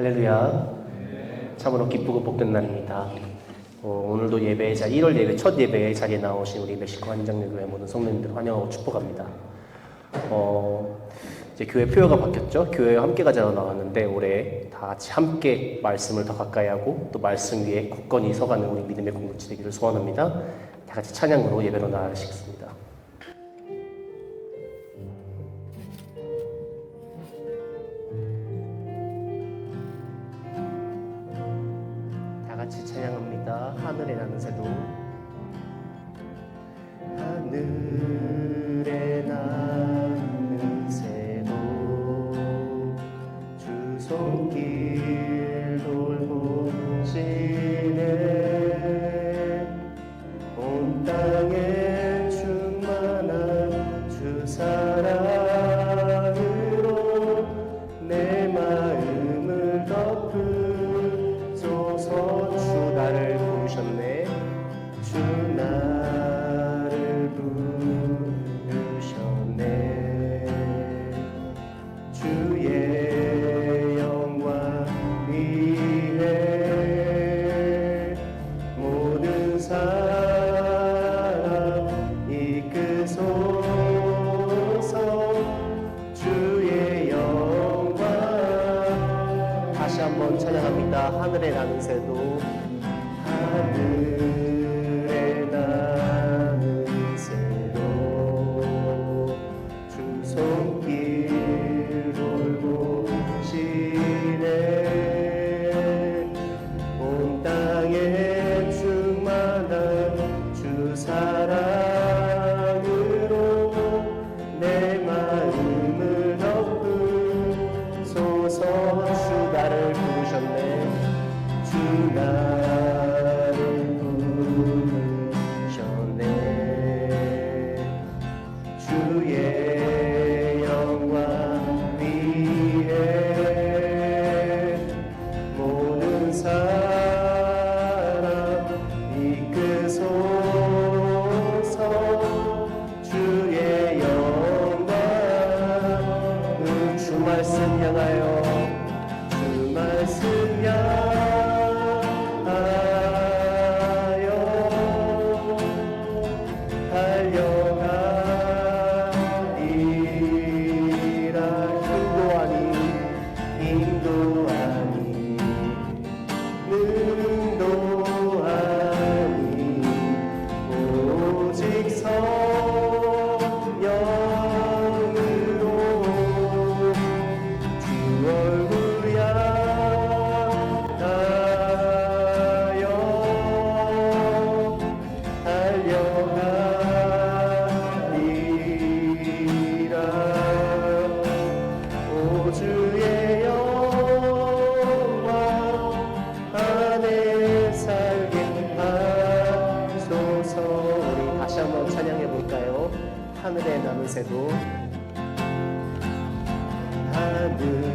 할렐루야. 참으로 기쁘고 복된 날입니다. 어, 오늘도 예배의 자 1월 예배 첫 예배의 자리에 나오신 우리 멕시코 한장교회 모든 성도님들 환영하고 축복합니다. 어, 이제 교회 표어가 바뀌었죠. 교회 함께 가자로 나왔는데 올해 다 같이 함께 말씀을 더 가까이 하고 또 말씀 위에 굳건히 서가는 우리 믿음의 공동체 되기를 소원합니다. 다 같이 찬양으로 예배로 나아가시겠습니다. 나는 새도. 하늘 adı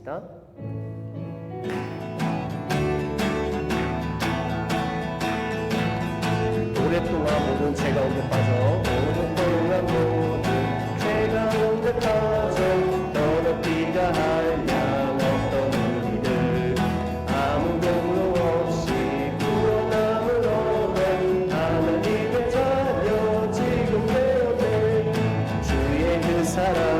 보겠습니다. 오랫동안 모든 제가 온데 빠져 오랫동안 모든 제가 온데 빠져 더럽기가 한양 어떤 우리들 아무 공로 없이 구원함을 얻은 하나님의 자녀 지금 되었네 주의 그 사랑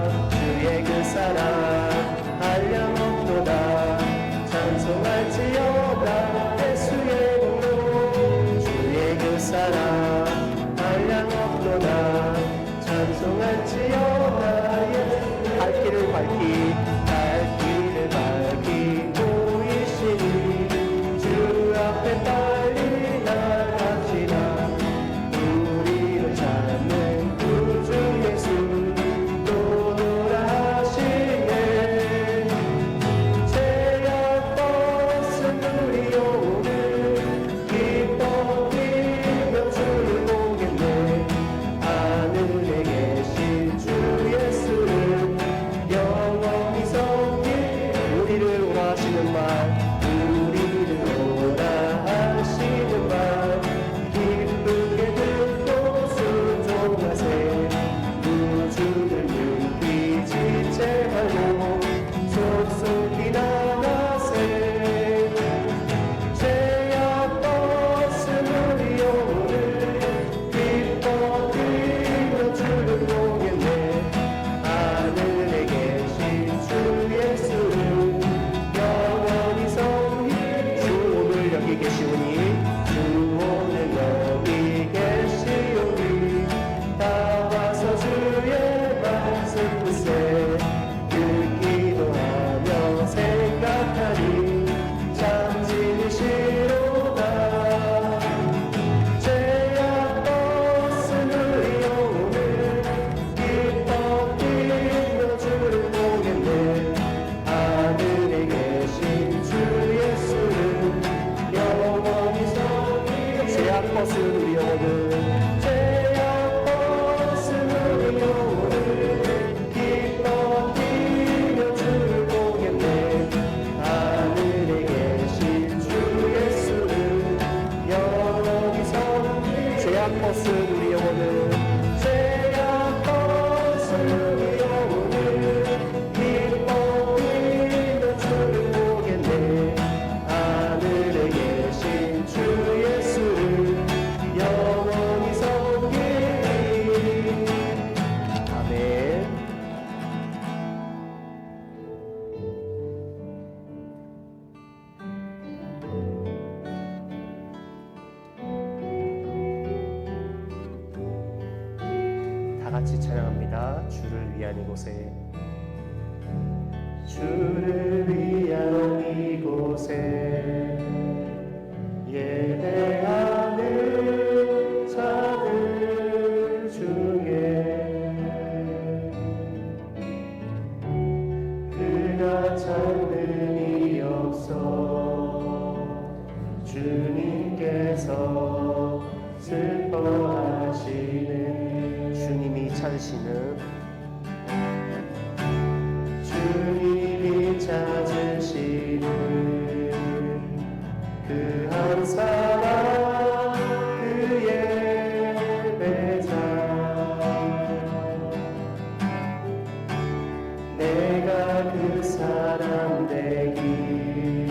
내가 그 사람 되기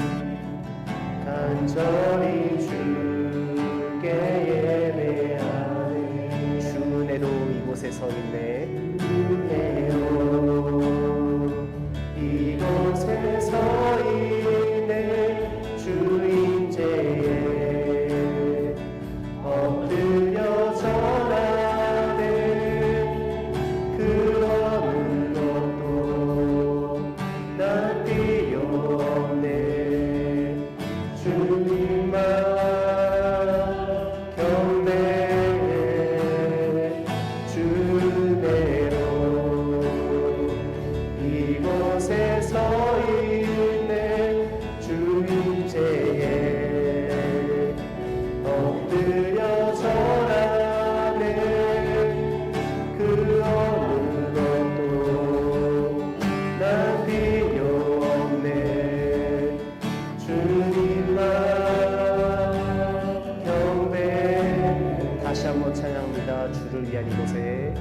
간절히 주께 예배하네. 주 은혜로 이곳에 서 있네. 주를 위한 이곳에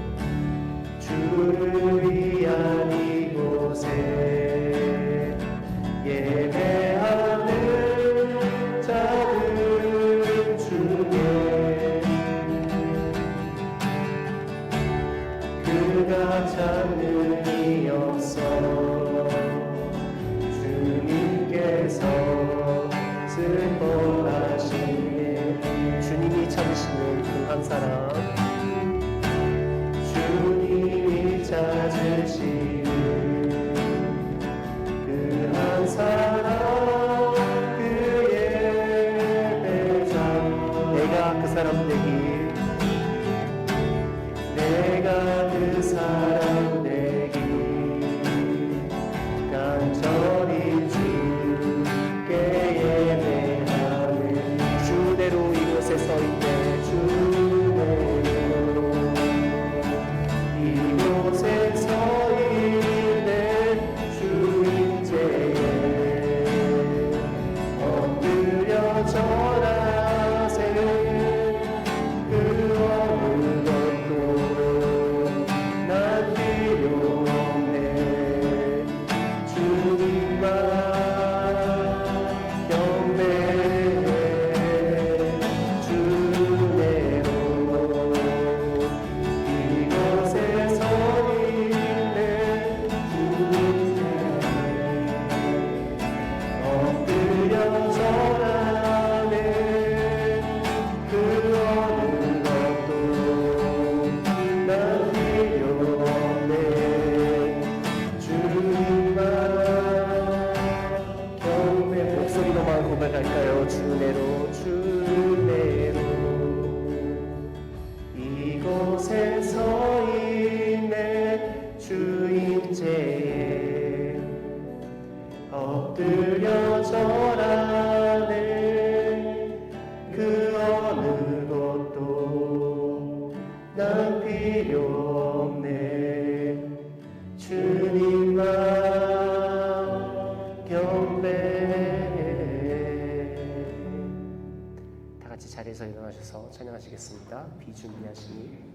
주를 위한 이곳에 예. 다 같이 자리에서 일어나셔서 찬양하시겠습니다. 비준비하시니.